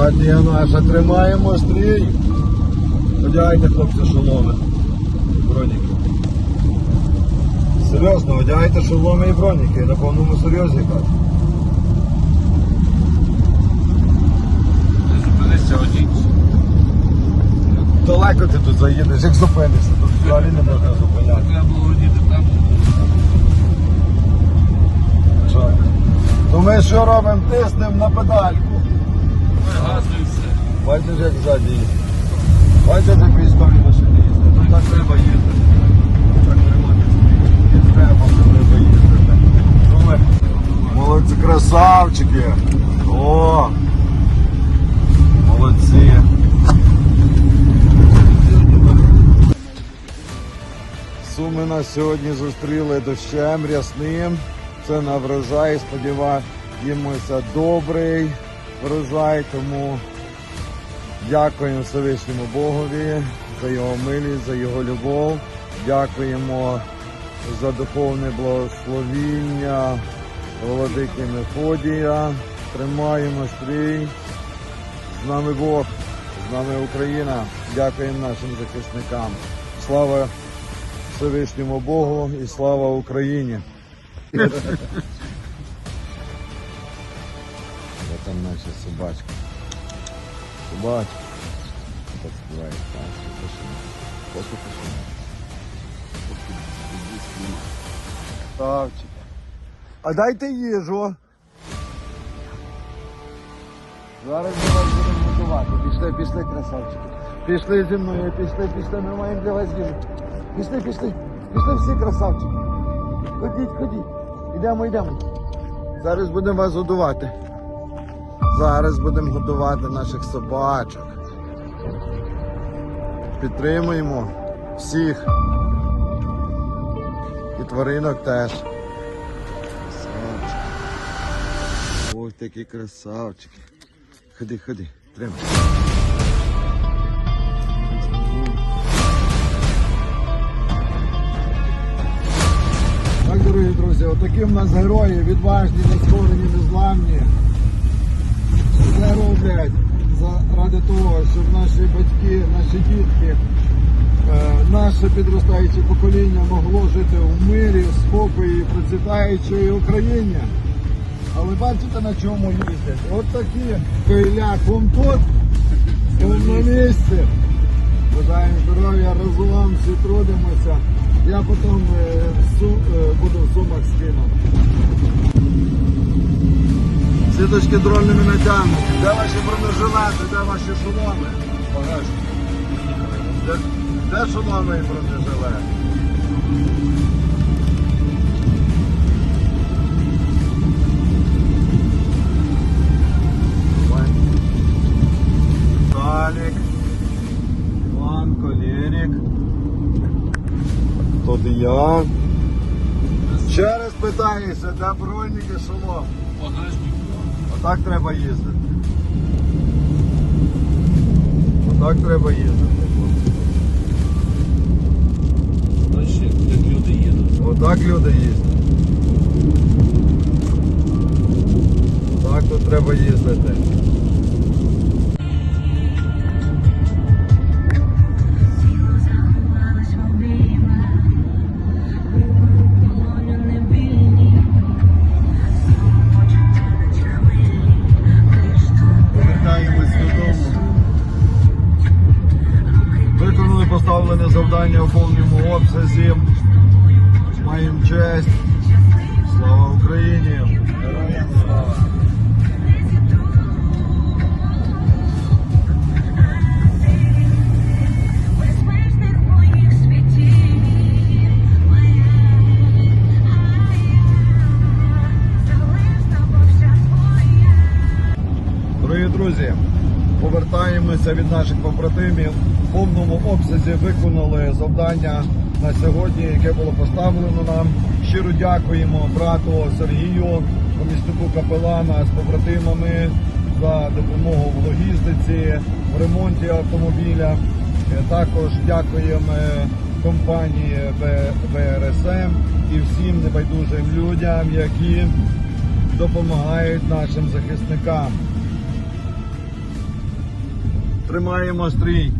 Армія наша, тримаємо стрій. Одягайте, хлопці, шоломи. Броніки. Серйозно, одягайте шоломи і броніки. На повному серйозі кажу. Ти зупинишся одінь. Далеко ти тут заїдеш, як зупинишся, тут взагалі не можна зупиняти. Треба було одіти там. То ми що робимо? Тиснемо на педальку. Все. Бачиш, як ззаді їздить. Бачиш, як військові машини їздять. Ну так треба їздити. Так тримати стрій. Треба, треба їздити. Молодці, красавчики. О! Молодці. Суми нас сьогодні зустріли дощем рясним. Це на врожай. Сподіваємося, добрий врожай, тому дякуємо Всевишньому Богові за його милість, за його любов. Дякуємо за духовне благословіння Володики Мефодія. Тримаємо стрій. З нами Бог, з нами Україна. Дякуємо нашим захисникам. Слава Всевишньому Богу і слава Україні. Там наші собачки. Собачки. Так співають там. Поки пошли. А дайте їжу. Зараз ми вас будемо готувати. Пішли, пішли, красавчики. Пішли зі мною, пішли, пішли, ми маємо для вас їжу. Пішли, пішли, пішли всі красавчики. Ходіть, ходіть. Йдемо, йдемо. Зараз будемо вас годувати. Зараз будемо годувати наших собачок. Підтримуємо всіх. І тваринок теж. Ось такі красавчики. Ходи, ходи, тримай. Так, дорогі друзі, отакі в нас герої, відважні, нескорені, незламні. Все роблять заради того, щоб наші батьки, наші дітки, е, наше підростаюче покоління могло жити в мирі, спокої, процвітаючої Україні. Але бачите на чому їздять? От такі тут, вон на місці. Бажаємо здоров'я разом, всі трудимося. Я потім е, е, буду в сумах скину. Сіточки дрольними натягнуті. Де ваші бронежилети, де ваші шоломи? Де, де шоломи і бронежилети? Талік. Іван, Колєрік. Я. Ще раз питаюся, де бронік і шолом. Отак треба їздити. Отак треба їздити. Значить, як люди їдуть. Отак люди їздять. Так тут треба їздити. Поставлене завдання у повному обсязі. Маємо честь. Слава Україні! Слава! Дорогі друзі, повертаємося від наших побратимів. Повному обсязі виконали завдання на сьогодні, яке було поставлено нам. Щиро дякуємо брату Сергію, помічнику капелана з побратимами за допомогу в логістиці, в ремонті автомобіля. Е, Також дякуємо е, компанії БРСМ і всім небайдужим людям, які допомагають нашим захисникам. Тримаємо стрій.